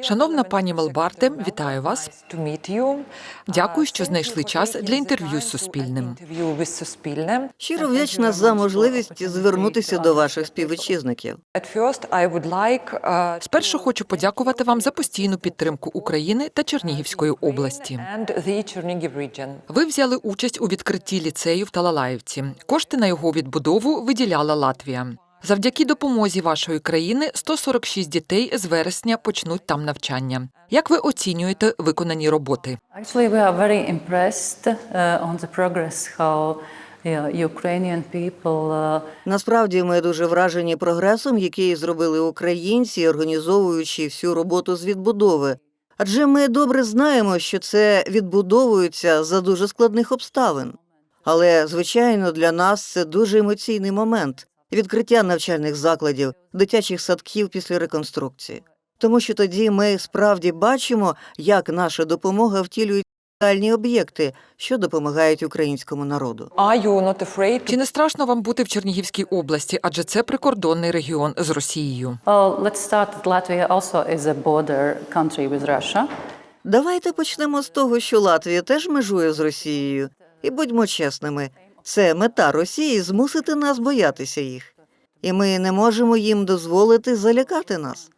Шановна пані Мелбарте, вітаю вас. Дякую, що знайшли час для інтерв'ю з Суспільним. Щиро вдячна за можливість звернутися до ваших співвітчизників. Спершу хочу подякувати вам за постійну підтримку України та Чернігівської області. Ви взяли участь у відкритті ліцею в Талалаївці. Кошти на його відбудову виділяла Латвія. Завдяки допомозі вашої країни 146 дітей з вересня почнуть там навчання. Як ви оцінюєте виконані роботи? Actually, we are very impressed uh, on the progress how uh, Ukrainian people uh, Насправді ми дуже вражені прогресом, який зробили українці, організовуючи всю роботу з відбудови. Адже ми добре знаємо, що це відбудовується за дуже складних обставин. Але, звичайно, для нас це дуже емоційний момент відкриття навчальних закладів, дитячих садків після реконструкції. Тому що тоді ми справді бачимо, як наша допомога втілює соціальні об'єкти, що допомагають українському народу. Чи не страшно вам бути в Чернігівській області, адже це прикордонний регіон з Росією? Давайте почнемо з того, що Латвія теж межує з Росією. І будьмо чесними, це мета Росії змусити нас боятися їх. І ми не можемо їм дозволити залякати нас.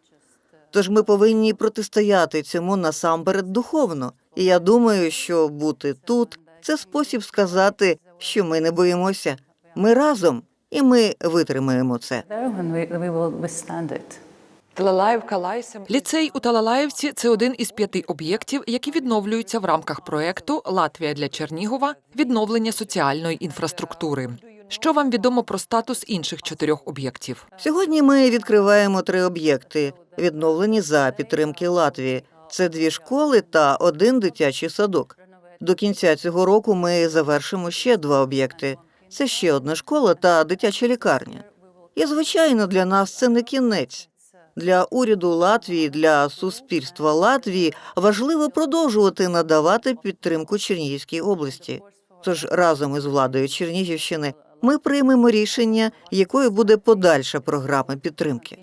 Тож ми повинні протистояти цьому насамперед духовно. І я думаю, що бути тут це спосіб сказати, що ми не боїмося. Ми разом, і ми витримаємо це. Ліцей у Талалаївці це один із п'яти об'єктів, які відновлюються в рамках проекту Латвія для Чернігова відновлення соціальної інфраструктури. Що вам відомо про статус інших чотирьох об'єктів? Сьогодні ми відкриваємо три об'єкти, відновлені за підтримки Латвії. Це дві школи та один дитячий садок. До кінця цього року ми завершимо ще два об'єкти. Це ще одна школа та дитяча лікарня. І, звичайно, для нас це не кінець. Для уряду Латвії, для суспільства Латвії важливо продовжувати надавати підтримку Чернігівській області. Тож разом із владою Чернігівщини ми приймемо рішення, якою буде подальша програма підтримки.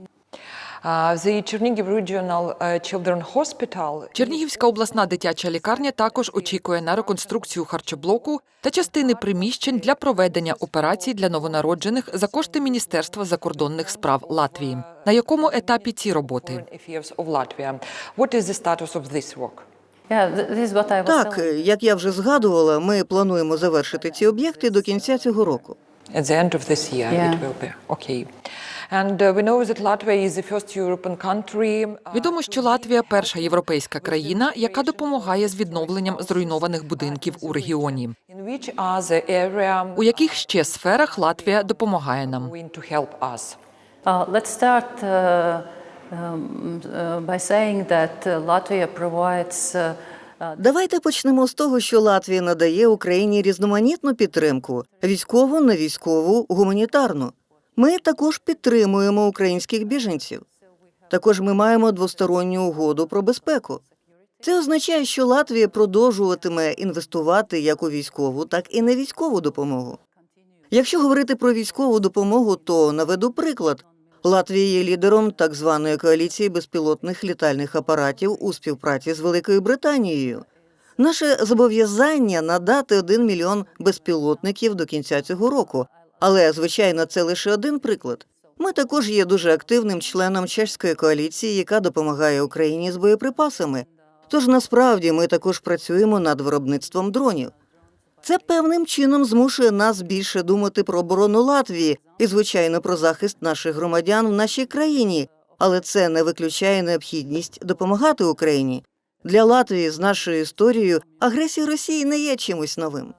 Чернігівська обласна дитяча лікарня також очікує на реконструкцію харчоблоку та частини приміщень для проведення операцій для новонароджених за кошти Міністерства закордонних справ Латвії. На якому етапі ці роботи? Так, як я вже згадувала, ми плануємо завершити ці об'єкти до кінця цього року. At the end of this year, Yeah. it will be. Okay. And uh, we know that Latvia is the first European country. uh, Відомо, що Латвія перша європейська країна, яка допомагає з відновленням зруйнованих будинків у регіоні. Area У яких ще сферах Латвія допомагає нам? Uh, uh, uh, uh, uh, uh, Давайте почнемо з того, що Латвія надає Україні різноманітну підтримку військову, невійськову, гуманітарну. Ми також підтримуємо українських біженців. Також ми маємо двосторонню угоду про безпеку. Це означає, що Латвія продовжуватиме інвестувати як у військову, так і не військову допомогу. Якщо говорити про військову допомогу, то наведу приклад. Латвія є лідером так званої коаліції безпілотних літальних апаратів у співпраці з Великою Британією. Наше зобов'язання надати 1 мільйон безпілотників до кінця цього року. Але, звичайно, це лише один приклад. Ми також є дуже активним членом чеської коаліції, яка допомагає Україні з боєприпасами. Тож насправді ми також працюємо над виробництвом дронів. Це певним чином змушує нас більше думати про оборону Латвії і, звичайно, про захист наших громадян в нашій країні, але це не виключає необхідність допомагати Україні. Для Латвії з нашою історією агресія Росії не є чимось новим.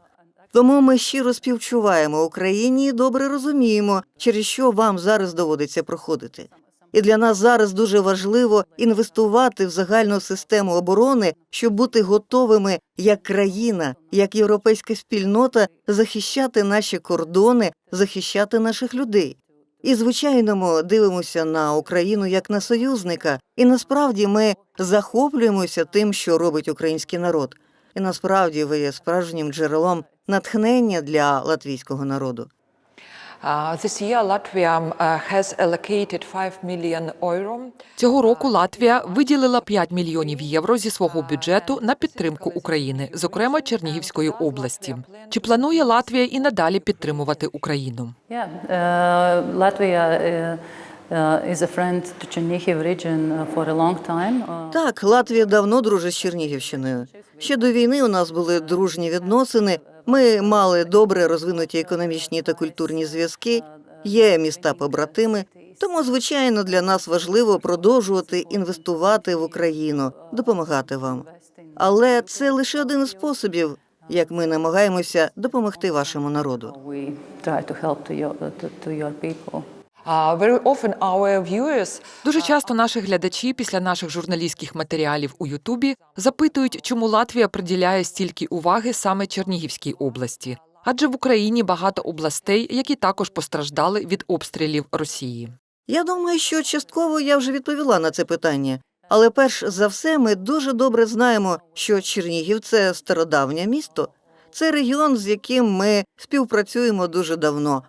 Тому ми щиро співчуваємо Україні і добре розуміємо, через що вам зараз доводиться проходити. І для нас зараз дуже важливо інвестувати в загальну систему оборони, щоб бути готовими як країна, як європейська спільнота захищати наші кордони, захищати наших людей. І звичайно, ми дивимося на Україну як на союзника, і насправді ми захоплюємося тим, що робить український народ. І насправді ви є справжнім джерелом натхнення для латвійського народу. This year, Latvia has allocated 5 million euro. Цього року Латвія виділила 5 мільйонів євро зі свого бюджету на підтримку України, зокрема Чернігівської області. Чи планує Латвія і надалі підтримувати Україну? Yeah, uh, Uh, uh. Uh, Так, Латвія давно дружить з Чернігівщиною. Ще до війни у нас були дружні відносини. Ми мали добре розвинуті економічні та культурні зв'язки. Є міста побратими. Тому, звичайно, для нас важливо продовжувати інвестувати в Україну, допомагати вам. Але це лише один із способів, як ми намагаємося допомогти вашому народу. Дуже часто наші глядачі після наших журналістських матеріалів у Ютубі запитують, чому Латвія приділяє стільки уваги саме Чернігівській області. Адже в Україні багато областей, які також постраждали від обстрілів Росії. Я думаю, що частково я вже відповіла на це питання. Але перш за все, ми дуже добре знаємо, що Чернігів це стародавнє місто. Це регіон, з яким ми співпрацюємо дуже давно.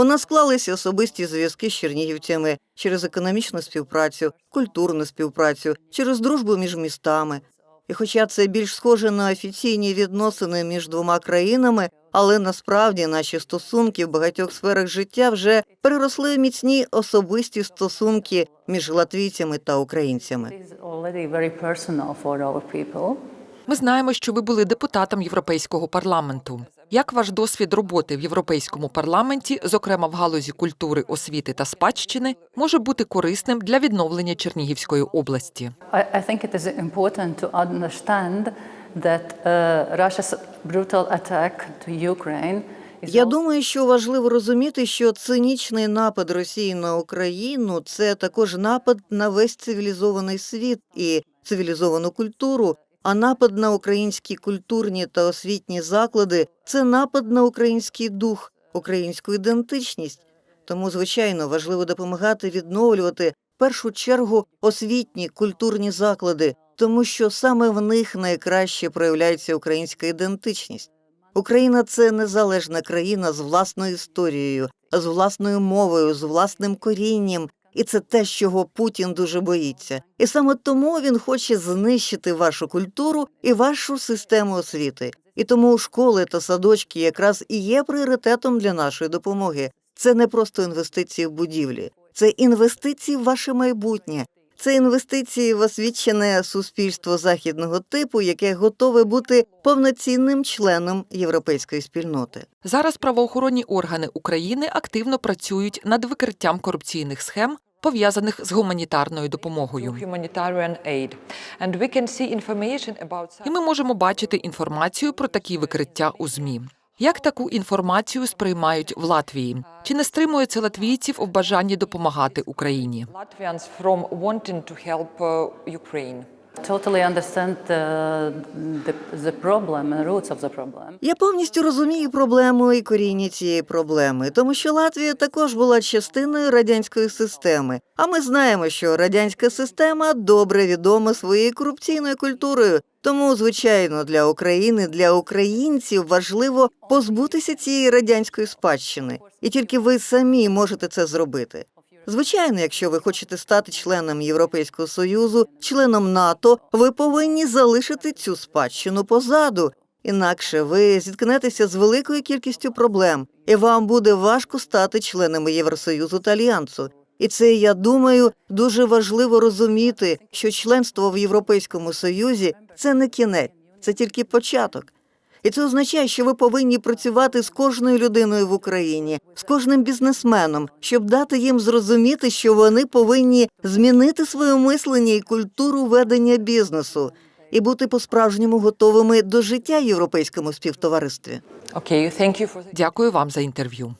У нас склалися особисті зв'язки з чернігівцями через економічну співпрацю, культурну співпрацю, через дружбу між містами. І хоча це більш схоже на офіційні відносини між двома країнами, але насправді наші стосунки в багатьох сферах життя вже переросли в міцні особисті стосунки між латвійцями та українцями. Ми знаємо, що ви були депутатом Європейського парламенту. Як ваш досвід роботи в Європейському парламенті, зокрема в галузі культури, освіти та спадщини, може бути корисним для відновлення Чернігівської області? Uh, Я думаю, що важливо розуміти, що цинічний напад Росії на Україну це також напад на весь цивілізований світ і цивілізовану культуру. А напад на українські культурні та освітні заклади це напад на український дух, українську ідентичність. Тому, звичайно, важливо допомагати відновлювати в першу чергу освітні культурні заклади, тому що саме в них найкраще проявляється українська ідентичність. Україна це незалежна країна з власною історією, з власною мовою, з власним корінням. І це те, чого Путін дуже боїться. І саме тому він хоче знищити вашу культуру і вашу систему освіти. І тому школи та садочки якраз і є пріоритетом для нашої допомоги. Це не просто інвестиції в будівлі, це інвестиції в ваше майбутнє. Це інвестиції в освічене суспільство західного типу, яке готове бути повноцінним членом європейської спільноти. Зараз правоохоронні органи України активно працюють над викриттям корупційних схем, пов'язаних з гуманітарною допомогою. І ми можемо бачити інформацію про такі викриття у змі. Як таку інформацію сприймають в Латвії? Чи не стримується латвійців у бажанні допомагати Україні? Uh, uh. Я повністю розумію проблему і коріння цієї проблеми, тому що Латвія також була частиною радянської системи. А ми знаємо, що радянська система добре відома своєю корупційною культурою. Тому, звичайно, для України, для українців важливо позбутися цієї радянської спадщини, і тільки ви самі можете це зробити. Звичайно, якщо ви хочете стати членом Європейського союзу, членом НАТО, ви повинні залишити цю спадщину позаду. Інакше ви зіткнетеся з великою кількістю проблем, і вам буде важко стати членами Євросоюзу та Альянсу. І це, я думаю, дуже важливо розуміти, що членство в Європейському Союзі це не кінець, це тільки початок. І це означає, що ви повинні працювати з кожною людиною в Україні, з кожним бізнесменом, щоб дати їм зрозуміти, що вони повинні змінити своє мислення і культуру ведення бізнесу і бути по-справжньому готовими до життя в європейському співтоваристві. Дякую вам за інтерв'ю.